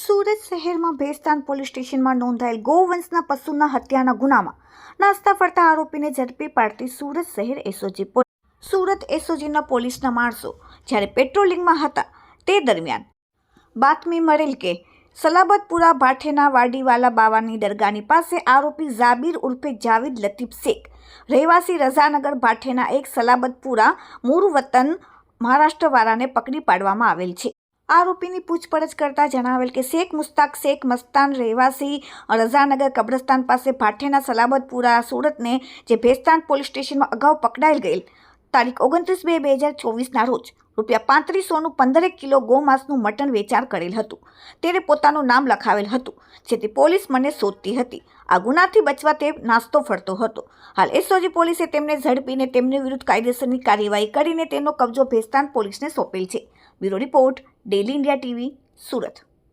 સુરત શહેરમાં ભેસ્તાન પોલીસ સ્ટેશનમાં નોંધાયેલ ગૌવંશના પશુના હત્યાના ગુનામાં નાસ્તા ફરતા આરોપીને ઝડપી પાડતી સુરત શહેર એસઓજી સુરત એસઓજીના પોલીસના માણસો જ્યારે પેટ્રોલિંગમાં હતા તે દરમિયાન બાતમી મળેલ કે સલાબતપુરા ભાઠેના વાડીવાલા બાવાની દરગાહની પાસે આરોપી ઝાબીર ઉર્ફે જાવીદ લતીફ શેખ, રહેવાસી રઝાનગર ભાઠેના એક સલાબતપુરા મૂળ વતન મહારાષ્ટ્રવાળાને પકડી પાડવામાં આવેલ છે. આરોપીની પૂછપરછ કરતા જણાવેલ કે શેખ મુસ્તાક શેખ મસ્તાન રહેવાસી રઝાનગર કબ્રસ્તાન પાસે ભાઠેના સલાબતપુરા સુરતને, જે ભેસ્તાન પોલીસ સ્ટેશનમાં અગાઉ પકડાયેલ ગયેલ તારીખ ઓગણત્રીસ બે બે હજાર ચોવીસના રોજ રૂપિયા પાંત્રીસોનું પંદરેક કિલો ગોમાંસનું મટન વેચાણ કરેલ હતું. તેને પોતાનું નામ લખાવેલ હતું, જેથી પોલીસ મને શોધતી હતી. આ ગુનાથી બચવા તે નાસ્તો ફરતો હતો. હાલ એસઓજી પોલીસે તેમને ઝડપીને તેમની વિરુદ્ધ કાયદેસરની કાર્યવાહી કરીને તેનો કબજો ભેસ્તાન પોલીસને સોંપેલ છે. Bureau report daily India TV, Surat.